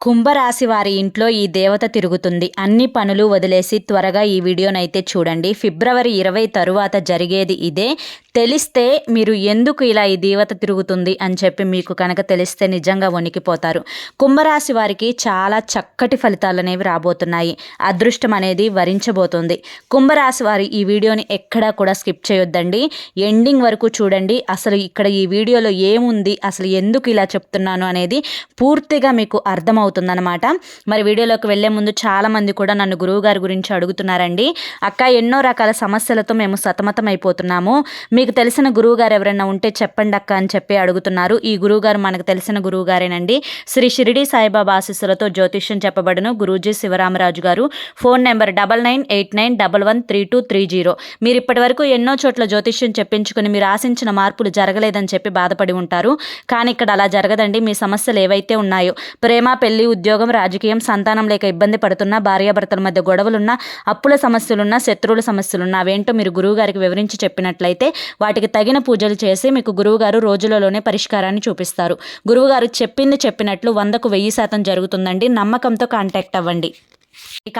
కుంభరాశి వారి ఇంట్లో ఈ దేవత తిరుగుతుంది. అన్ని పనులు వదిలేసి త్వరగా ఈ వీడియోనైతే చూడండి. ఫిబ్రవరి ఇరవై తరువాత జరిగేది ఇదే. తెలిస్తే మీరు ఎందుకు ఇలా ఈ దేవత తిరుగుతుంది అని చెప్పి మీకు కనుక తెలిస్తే నిజంగా వణికిపోతారు. కుంభరాశి వారికి చాలా చక్కటి ఫలితాలు అనేవి రాబోతున్నాయి. అదృష్టం అనేది వరించబోతుంది. కుంభరాశి వారి ఈ వీడియోని ఎక్కడా కూడా స్కిప్ చేయొద్దండి. ఎండింగ్ వరకు చూడండి. అసలు ఇక్కడ ఈ వీడియోలో ఏముంది? అసలు ఎందుకు ఇలా చెప్తున్నాను అనేది పూర్తిగా మీకు అర్థమవుతుందనమాట మరి వీడియోలోకి వెళ్ళే ముందు చాలామంది కూడా నన్ను గురువు గారి గురించి అడుగుతున్నారండి. అక్క ఎన్నో రకాల సమస్యలతో మేము సతమతం అయిపోతున్నాము మీకు తెలిసిన గురువుగారు ఎవరైనా ఉంటే చెప్పండి అక్క అని చెప్పి అడుగుతున్నారు. ఈ గురువు గారు మనకు తెలిసిన గురువు గారేనండి శ్రీ షిరిడి సాయిబాబా ఆశీస్సులతో జ్యోతిష్యం చెప్పబడును గురూజీ శివరామరాజు గారు. Phone number double nine eight nine double one three two three zero. మీరు ఇప్పటి వరకు ఎన్నో చోట్ల జ్యోతిష్యం చెప్పించుకుని మీరు ఆశించిన మార్పులు జరగలేదని చెప్పి బాధపడి ఉంటారు. కానీ ఇక్కడ అలా జరగదండి. మీ సమస్యలు ఏవైతే ఉన్నాయో ప్రేమ పెళ్ళి ఉద్యోగం రాజకీయం సంతానం లేక ఇబ్బంది పడుతున్న భార్యాభర్తల మధ్య గొడవలున్నా అప్పుల సమస్యలున్నా శత్రువుల సమస్యలున్నా అవేంటో మీరు గురువుగారికి వివరించి చెప్పినట్లయితే వాటికి తగిన పూజలు చేసి మీకు గురువుగారు రోజులలోనే పరిష్కారాన్ని చూపిస్తారు. గురువుగారు చెప్పింది చెప్పినట్లు వందకు వెయ్యి శాతం జరుగుతుందండి. నమ్మకంతో కాంటాక్ట్ అవ్వండి.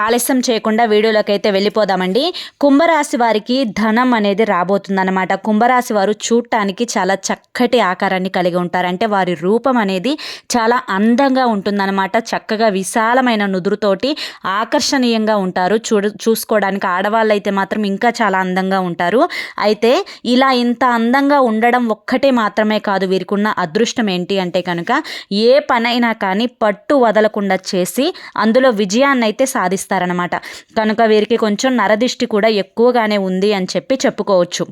ఆలస్యం చేయకుండా వీడియోలోకి అయితే వెళ్ళిపోదామండి. కుంభరాశి వారికి ధనం అనేది రాబోతుందన్నమాట. కుంభరాశి వారు చూడటానికి చాలా చక్కటి ఆకారాన్ని కలిగి ఉంటారు. అంటే వారి రూపం అనేది చాలా అందంగా ఉంటుందన్నమాట. చక్కగా విశాలమైన నుదురుతోటి ఆకర్షణీయంగా ఉంటారు. చూడు చూసుకోవడానికి ఆడవాళ్ళు అయితే మాత్రం ఇంకా చాలా అందంగా ఉంటారు. అయితే ఇలా ఇంత అందంగా ఉండడం ఒక్కటే మాత్రమే కాదు వీరికి ఉన్న అదృష్టం ఏంటి అంటే కనుక ఏ పనైనా కానీ పట్టు వదలకుండా చేసి అందులో విజయాన్ని అయితే సాధిస్తారనమాట కనుక వీరికి కొంచెం నరదిష్టి కూడా ఎక్కువగానే ఉంది అని చెప్పి చెప్పుకోవచ్చు.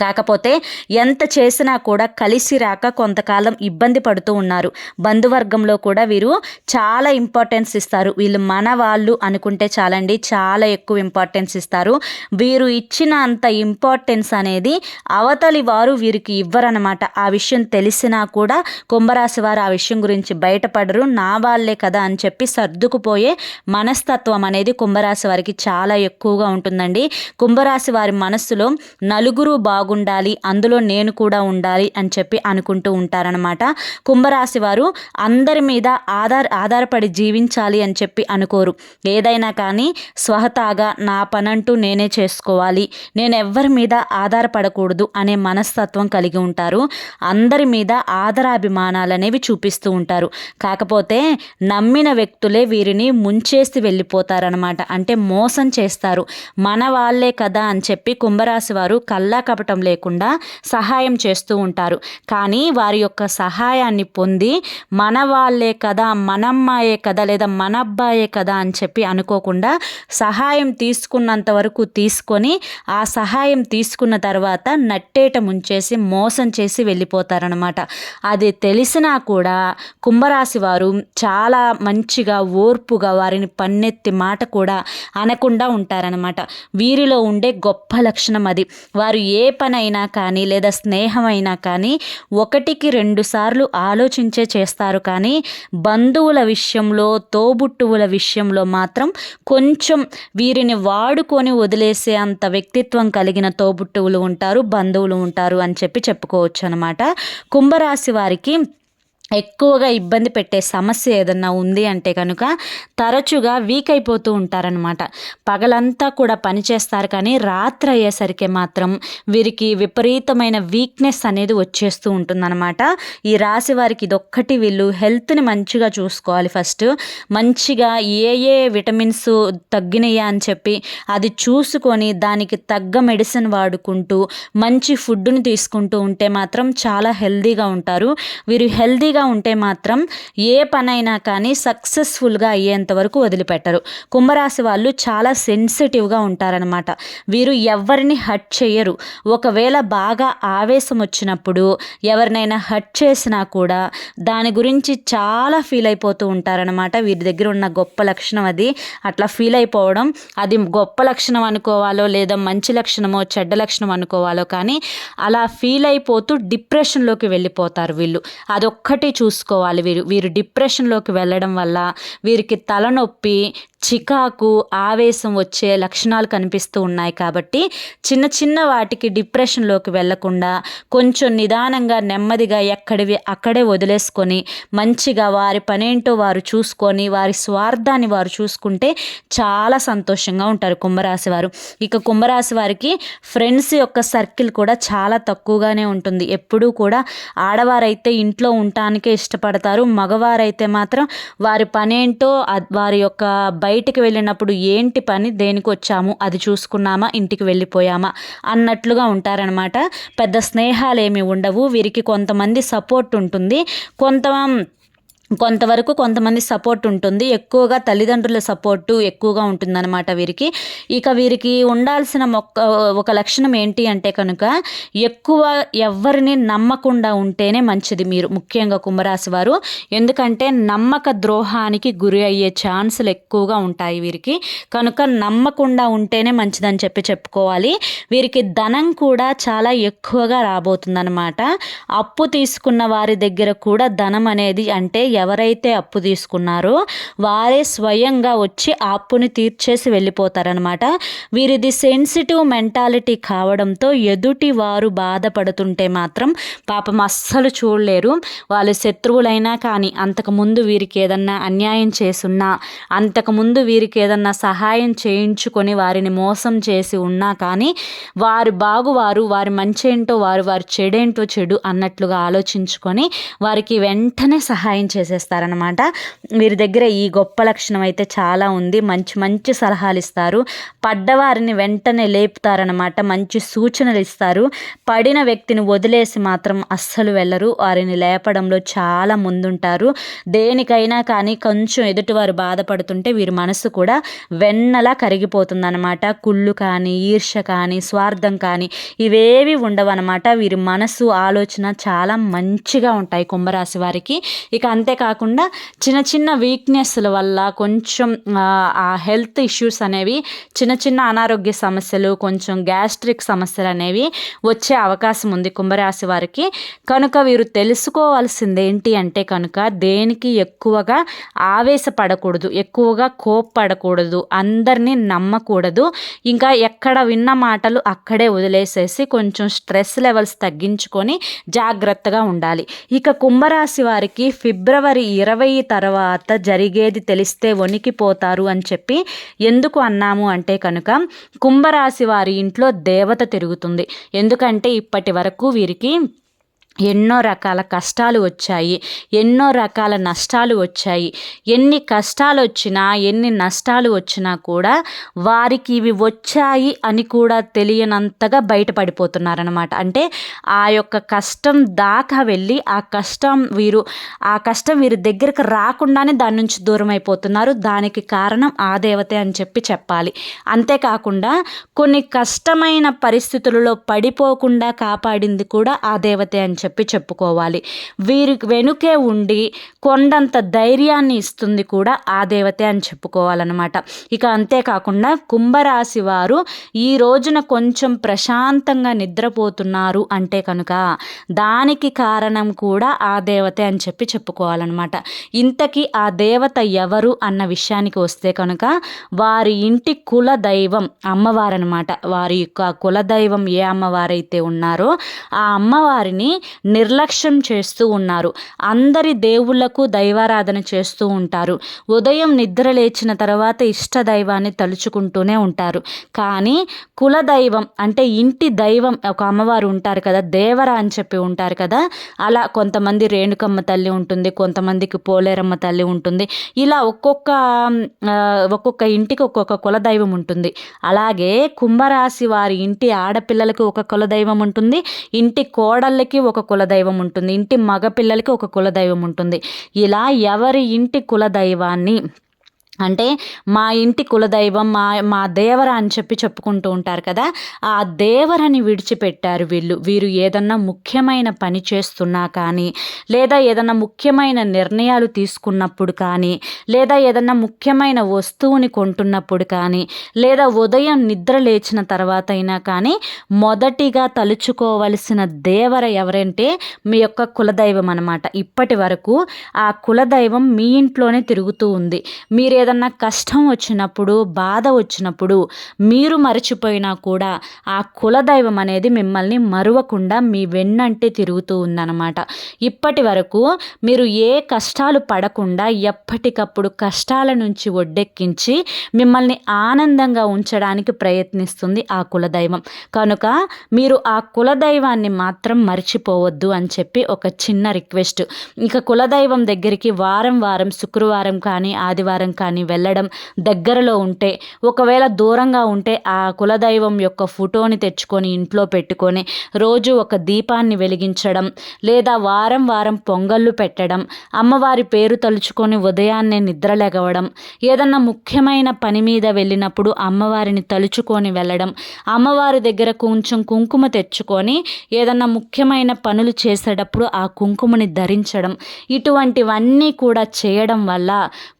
కాకపోతే ఎంత చేసినా కూడా కలిసి రాక కొంతకాలం ఇబ్బంది పడుతూ ఉన్నారు. బంధువర్గంలో కూడా వీరు చాలా ఇంపార్టెన్స్ ఇస్తారు. వీళ్ళు మన వాళ్ళు అనుకుంటే చాలండి చాలా ఎక్కువ ఇంపార్టెన్స్ ఇస్తారు. వీరు ఇచ్చిన అంత ఇంపార్టెన్స్ అనేది అవతలి వారు వీరికి ఇవ్వరనమాట ఆ విషయం తెలిసినా కూడా కుంభరాశి వారు ఆ విషయం గురించి బయటపడరు. నా వాళ్ళే కదా అని చెప్పి సర్దుకుపోయే మనస్తత్వం అనేది కుంభరాశి వారికి చాలా ఎక్కువగా ఉంటుందండి. కుంభరాశి వారి మనస్సులో నలుగురు బా బాగుండాలి అందులో నేను కూడా ఉండాలి అని చెప్పి అనుకుంటూ ఉంటారనమాట కుంభరాశి వారు అందరి మీద ఆధార్ ఆధారపడి జీవించాలి అని చెప్పి అనుకోరు. ఏదైనా కానీ స్వహతాగా నా పనంటూ నేనే చేసుకోవాలి నేను ఎవ్వరి మీద ఆధారపడకూడదు అనే మనస్తత్వం కలిగి ఉంటారు. అందరి మీద ఆదరాభిమానాలు అనేవి చూపిస్తూ ఉంటారు. కాకపోతే నమ్మిన వ్యక్తులే వీరిని ముంచేసి వెళ్ళిపోతారనమాట అంటే మోసం చేస్తారు. మన వాళ్ళే కదా అని చెప్పి కుంభరాశి వారు కల్లా కపట చెప్పటం లేకుండా సహాయం చేస్తూ ఉంటారు. కానీ వారి యొక్క సహాయాన్ని పొంది మన వాళ్ళే కదా మనమ్మాయే కదా లేదా మన అబ్బాయే కదా అని చెప్పి అనుకోకుండా సహాయం తీసుకున్నంత వరకు తీసుకొని ఆ సహాయం తీసుకున్న తర్వాత నట్టేట ముంచేసి మోసం చేసి వెళ్ళిపోతారనమాట అది తెలిసినా కూడా కుంభరాశి వారు చాలా మంచిగా ఓర్పుగా వారిని పన్నెత్తి మాట కూడా అనకుండా ఉంటారనమాట వీరిలో ఉండే గొప్ప లక్షణం అది. వారు ఏ పనైనా కానీ లేదా స్నేహమైనా కానీ ఒకటికి రెండు సార్లు ఆలోచించే చేస్తారు. కానీ బంధువుల విషయంలో తోబుట్టువుల విషయంలో మాత్రం కొంచెం వీరిని వాడుకొని వదిలేసే అంత వ్యక్తిత్వం కలిగిన తోబుట్టువులు ఉంటారు బంధువులు ఉంటారు అని చెప్పి చెప్పుకోవచ్చు అనమాట కుంభరాశి వారికి ఎక్కువగా ఇబ్బంది పెట్టే సమస్య ఏదన్నా ఉంది అంటే కనుక తరచుగా వీక్ అయిపోతూ ఉంటారనమాట పగలంతా కూడా పనిచేస్తారు కానీ రాత్రి అయ్యేసరికి మాత్రం వీరికి విపరీతమైన వీక్నెస్ అనేది వచ్చేస్తూ ఉంటుందన్నమాట. ఈ రాశి వారికి ఇదొక్కటి వీళ్ళు హెల్త్ని మంచిగా చూసుకోవాలి ఫస్ట్ మంచిగా ఏ ఏ విటమిన్స్ తగ్గినాయా అని చెప్పి అది చూసుకొని దానికి తగ్గ మెడిసిన్ వాడుకుంటూ మంచి ఫుడ్ని తీసుకుంటూ ఉంటే మాత్రం చాలా హెల్దీగా ఉంటారు. వీరు హెల్దీగా మంచిగా ఉంటే మాత్రం ఏ పనైనా కానీ సక్సెస్ఫుల్గా అయ్యేంత వరకు వదిలిపెట్టరు. కుంభరాశి వాళ్ళు చాలా సెన్సిటివ్గా ఉంటారనమాట వీరు ఎవరిని హట్ చేయరు ఒకవేళ బాగా ఆవేశం వచ్చినప్పుడు ఎవరినైనా హట్ చేసినా కూడా దాని గురించి చాలా ఫీల్ అయిపోతూ ఉంటారనమాట వీరి దగ్గర ఉన్న గొప్ప లక్షణం అది. అట్లా ఫీల్ అయిపోవడం అది గొప్ప లక్షణం అనుకోవాలో లేదా మంచి లక్షణమో చెడ్డ లక్షణం అనుకోవాలో కానీ అలా ఫీల్ అయిపోతూ డిప్రెషన్లోకి వెళ్ళిపోతారు వీళ్ళు. అదొక్కటి ఒకటి చూసుకోవాలి. వీరు వీరు డిప్రెషన్లోకి వెళ్ళడం వల్ల వీరికి తలనొప్పి చికాకు ఆవేశం వచ్చే లక్షణాలు కనిపిస్తూ ఉన్నాయి కాబట్టి చిన్న చిన్న వాటికి డిప్రెషన్లోకి వెళ్ళకుండా కొంచెం నిదానంగా నెమ్మదిగా ఎక్కడివి అక్కడే వదిలేసుకొని మంచిగా వారి పనేంటో వారు చూసుకొని వారి స్వార్థాన్ని వారు చూసుకుంటే చాలా సంతోషంగా ఉంటారు కుంభరాశి వారు. ఇక కుంభరాశి వారికి ఫ్రెండ్స్ యొక్క సర్కిల్ కూడా చాలా తక్కువగానే ఉంటుంది. ఎప్పుడూ కూడా ఆడవారైతే ఇంట్లో ఉంటాను చేయడానికే ఇష్టపడతారు. మగవారైతే మాత్రం వారి పనేంటో వారి యొక్క బయటికి వెళ్ళినప్పుడు ఏంటి పని దేనికి వచ్చాము అది చూసుకున్నామా ఇంటికి వెళ్ళిపోయామా అన్నట్లుగా ఉంటారనమాట పెద్ద స్నేహాలు ఏమి ఉండవు. వీరికి కొంతమంది సపోర్ట్ ఉంటుంది. కొంత కొంతవరకు కొంతమంది సపోర్ట్ ఉంటుంది. ఎక్కువగా తల్లిదండ్రుల సపోర్టు ఎక్కువగా ఉంటుందన్నమాట వీరికి. ఇక వీరికి ఉండాల్సిన మొక్క ఒక లక్షణం ఏంటి అంటే కనుక ఎక్కువ ఎవరిని నమ్మకుండా ఉంటేనే మంచిది మీరు ముఖ్యంగా కుంభరాశి వారు. ఎందుకంటే నమ్మక ద్రోహానికి గురి అయ్యే ఛాన్సులు ఎక్కువగా ఉంటాయి వీరికి. కనుక నమ్మకుండా ఉంటేనే మంచిదని చెప్పి చెప్పుకోవాలి. వీరికి ధనం కూడా చాలా ఎక్కువగా రాబోతుందన్నమాట. అప్పు తీసుకున్న వారి దగ్గర కూడా ధనం అనేది అంటే ఎవరైతే అప్పు తీసుకున్నారో వారే స్వయంగా వచ్చి ఆ అప్పుని తీర్చేసి వెళ్ళిపోతారనమాట వీరిది సెన్సిటివ్ మెంటాలిటీ కావడంతో ఎదుటి వారు బాధపడుతుంటే మాత్రం పాపం అస్సలు చూడలేరు. వాళ్ళు శత్రువులైనా కానీ అంతకుముందు వీరికి ఏదన్నా అన్యాయం చేసున్నా అంతకుముందు వీరికి ఏదన్నా సహాయం చేయించుకొని వారిని మోసం చేసి ఉన్నా కానీ వారి బాగువారు వారి మంచేంటో వారు వారి చెడేంటో చెడు అన్నట్లుగా ఆలోచించుకొని వారికి వెంటనే సహాయం చేసి చేసేస్తారనమాట వీరి దగ్గర ఈ గొప్ప లక్షణం అయితే చాలా ఉంది. మంచి మంచి సలహాలు ఇస్తారు. పడ్డవారిని వెంటనే లేపుతారనమాట మంచి సూచనలు ఇస్తారు. పడిన వ్యక్తిని వదిలేసి మాత్రం అస్సలు వెళ్ళరు. వారిని లేపడంలో చాలా ముందుంటారు. దేనికైనా కానీ కొంచెం ఎదుటివారు బాధపడుతుంటే వీరి మనసు కూడా వెన్నలా కరిగిపోతుందనమాట కుళ్ళు కానీ ఈర్ష కానీ స్వార్థం కానీ ఇవేవి ఉండవన్నమాట. వీరి మనసు ఆలోచన చాలా మంచిగా ఉంటాయి కుంభరాశి వారికి. ఇక అంతే కాకుండా చిన్న చిన్న వీక్నెస్ల వల్ల కొంచెం ఆ హెల్త్ ఇష్యూస్ అనేవి చిన్న చిన్న అనారోగ్య సమస్యలు కొంచెం గ్యాస్ట్రిక్ సమస్యలు అనేవి వచ్చే అవకాశం ఉంది కుంభరాశి వారికి. కనుక వీరు తెలుసుకోవాల్సింది ఏంటి అంటే కనుక దేనికి ఎక్కువగా ఆవేశపడకూడదు ఎక్కువగా కోప్పడకూడదు అందరినీ నమ్మకూడదు. ఇంకా ఎక్కడ విన్న మాటలు అక్కడే వదిలేసేసి కొంచెం స్ట్రెస్ లెవెల్స్ తగ్గించుకొని జాగ్రత్తగా ఉండాలి. ఇక కుంభరాశి వారికి ఫిబ్రవరి ఫిబ్రవరి ఇరవై తర్వాత జరిగేది తెలిస్తే వణికిపోతారు అని చెప్పి ఎందుకు అన్నాము అంటే కనుక కుంభరాశి వారి ఇంట్లో దేవత తిరుగుతుంది. ఎందుకంటే ఇప్పటి వరకు వీరికి ఎన్నో రకాల కష్టాలు వచ్చాయి ఎన్నో రకాల నష్టాలు వచ్చాయి. ఎన్ని కష్టాలు వచ్చినా ఎన్ని నష్టాలు వచ్చినా కూడా వారికి ఇవి వచ్చాయి అని కూడా తెలియనంతగా బయటపడిపోతున్నారనమాట అంటే ఆ యొక్క కష్టం దాకా వెళ్ళి ఆ కష్టం వీరు ఆ కష్టం వీరి దగ్గరకు రాకుండానే దాని నుంచి దూరం అయిపోతున్నారు దానికి కారణం ఆ దేవతే అని చెప్పి చెప్పాలి. అంతేకాకుండా కొన్ని కష్టమైన పరిస్థితులలో పడిపోకుండా కాపాడింది కూడా ఆ దేవతే అని చెప్పి చెప్పి చెప్పుకోవాలి. వీరికి వెనుకే ఉండి కొండంత ధైర్యాన్ని ఇస్తుంది కూడా ఆ దేవతే అని చెప్పుకోవాలన్నమాట. ఇక అంతేకాకుండా కుంభరాశి వారు ఈ రోజున కొంచెం ప్రశాంతంగా నిద్రపోతున్నారు అంటే కనుక దానికి కారణం కూడా ఆ దేవతే అని చెప్పి చెప్పుకోవాలన్నమాట. ఇంతకీ ఆ దేవత ఎవరు అన్న విషయానికి వస్తే కనుక వారి ఇంటి కుల దైవం అమ్మవారనమాట వారి యొక్క కులదైవం ఏ అమ్మవారైతే ఉన్నారో ఆ అమ్మవారిని నిర్లక్ష్యం చేస్తూ ఉన్నారు. అందరి దేవుళ్ళకు దైవారాధన చేస్తూ ఉంటారు. ఉదయం నిద్ర లేచిన తర్వాత ఇష్ట దైవాన్ని తలుచుకుంటూనే ఉంటారు. కానీ కులదైవం అంటే ఇంటి దైవం ఒక అమ్మవారు ఉంటారు కదా దేవర అని చెప్పి ఉంటారు కదా అలా కొంతమంది రేణుకమ్మ తల్లి ఉంటుంది కొంతమందికి పోలేరమ్మ తల్లి ఉంటుంది. ఇలా ఒక్కొక్క ఒక్కొక్క ఇంటికి ఒక్కొక్క కులదైవం ఉంటుంది. అలాగే కుంభరాశి వారి ఇంటి ఆడపిల్లలకి ఒక కులదైవం ఉంటుంది. ఇంటి కోడళ్ళకి ఒక కులదైవం ఉంటుంది. ఇంటి మగపిల్లలకి ఒక కులదైవం ఉంటుంది. ఇలా ఎవరి ఇంటి కులదైవాన్ని అంటే మా ఇంటి కులదైవం మా మా దేవర అని చెప్పి చెప్పుకుంటూ ఉంటారు కదా ఆ దేవరని విడిచిపెట్టారు వీళ్ళు. వీరు ఏదన్నా ముఖ్యమైన పని చేస్తున్నా కానీ లేదా ఏదన్నా ముఖ్యమైన నిర్ణయాలు తీసుకున్నప్పుడు కానీ లేదా ఏదన్నా ముఖ్యమైన వస్తువుని కొంటున్నప్పుడు కానీ లేదా ఉదయం నిద్ర లేచిన తర్వాత అయినా కానీ మొదటిగా తలుచుకోవలసిన దేవర ఎవరంటే మీ యొక్క కులదైవం అనమాట ఇప్పటి వరకు ఆ కులదైవం మీ ఇంట్లోనే తిరుగుతూ ఉంది. మీరు ఏదన్నా కష్టం వచ్చినప్పుడు బాధ వచ్చినప్పుడు మీరు మరచిపోయినా కూడా ఆ కులదైవం అనేది మిమ్మల్ని మరువకుండా మీ వెన్నంటే తిరుగుతూ ఉందన్నమాట. ఇప్పటి వరకు మీరు ఏ కష్టాలు పడకుండా ఎప్పటికప్పుడు కష్టాల నుంచి ఒడ్డెక్కించి మిమ్మల్ని ఆనందంగా ఉంచడానికి ప్రయత్నిస్తుంది ఆ కులదైవం. కనుక మీరు ఆ కులదైవాన్ని మాత్రం మర్చిపోవద్దు అని చెప్పి ఒక చిన్న రిక్వెస్ట్. ఇక కులదైవం దగ్గరికి వారం వారం శుక్రవారం కానీ ఆదివారం కానీ వెళ్ళడం దగ్గరలో ఉంటే ఒకవేళ దూరంగా ఉంటే ఆ కులదైవం యొక్క ఫోటోని తెచ్చుకొని ఇంట్లో పెట్టుకొని రోజు ఒక దీపాన్ని వెలిగించడం లేదా వారం వారం పొంగళ్ళు పెట్టడం అమ్మవారి పేరు తలుచుకొని ఉదయాన్నే నిద్రలెగవడం ఏదన్నా ముఖ్యమైన పని మీద వెళ్ళినప్పుడు అమ్మవారిని తలుచుకొని వెళ్ళడం అమ్మవారి దగ్గర కొంచెం కుంకుమ తెచ్చుకొని ఏదన్నా ముఖ్యమైన పనులు చేసేటప్పుడు ఆ కుంకుమని ధరించడం ఇటువంటివన్నీ కూడా చేయడం వల్ల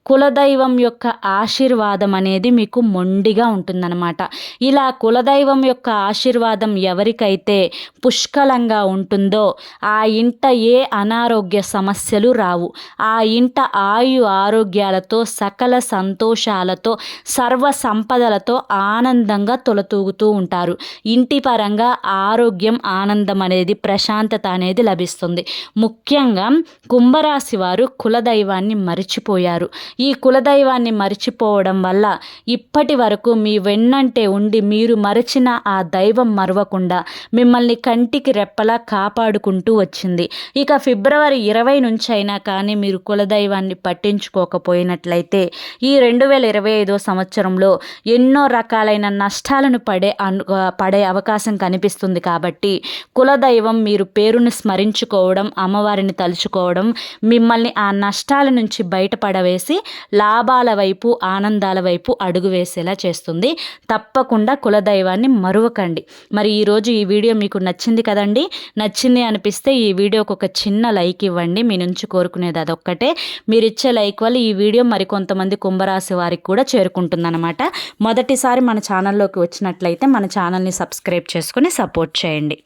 కులదైవం యొక్క ఆశీర్వాదం అనేది మీకు మొండిగా ఉంటుందన్నమాట. ఇలా కులదైవం యొక్క ఆశీర్వాదం ఎవరికైతే పుష్కలంగా ఉంటుందో ఆ ఇంట ఏ అనారోగ్య సమస్యలు రావు. ఆ ఇంట ఆయు ఆరోగ్యాలతో సకల సంతోషాలతో సర్వ సంపదలతో ఆనందంగా తొలతూగుతూ ఉంటారు. ఇంటి పరంగా ఆరోగ్యం ఆనందం అనేది ప్రశాంతత అనేది లభిస్తుంది. ముఖ్యంగా కుంభరాశి వారు కులదైవాన్ని మరిచిపోయారు. ఈ కులదైవాన్ని మరిచిపోవడం వల్ల ఇప్పటి వరకు మీ వెన్నంటే ఉండి మీరు మరచిన ఆ దైవం మరవకుండా మిమ్మల్ని కంటికి రెప్పలా కాపాడుకుంటూ వచ్చింది. ఇక ఫిబ్రవరి ఇరవై నుంచి అయినా కానీ మీరు కులదైవాన్ని పట్టించుకోకపోయినట్లయితే ఈ రెండు వేల ఇరవై ఐదో సంవత్సరంలో ఎన్నో రకాలైన నష్టాలను పడే అను పడే అవకాశం కనిపిస్తుంది కాబట్టి కులదైవం మీరు పేరును స్మరించుకోవడం అమ్మవారిని తలుచుకోవడం మిమ్మల్ని ఆ నష్టాల నుంచి బయటపడవేసి లాభాల వైపు ఆనందాల వైపు అడుగు వేసేలా చేస్తుంది. తప్పకుండా కులదైవాన్ని మరువకండి. మరి ఈరోజు ఈ వీడియో మీకు నచ్చింది కదండి? నచ్చింది అనిపిస్తే ఈ వీడియోకి ఒక చిన్న లైక్ ఇవ్వండి. మీ నుంచి కోరుకునేది అదొక్కటే. మీరు ఇచ్చే లైక్ వల్ల ఈ వీడియో మరికొంతమంది కుంభరాశి వారికి కూడా చేరుకుంటుందన్నమాట. మొదటిసారి మన ఛానల్లోకి వచ్చినట్లయితే మన ఛానల్ని సబ్స్క్రైబ్ చేసుకొని సపోర్ట్ చేయండి.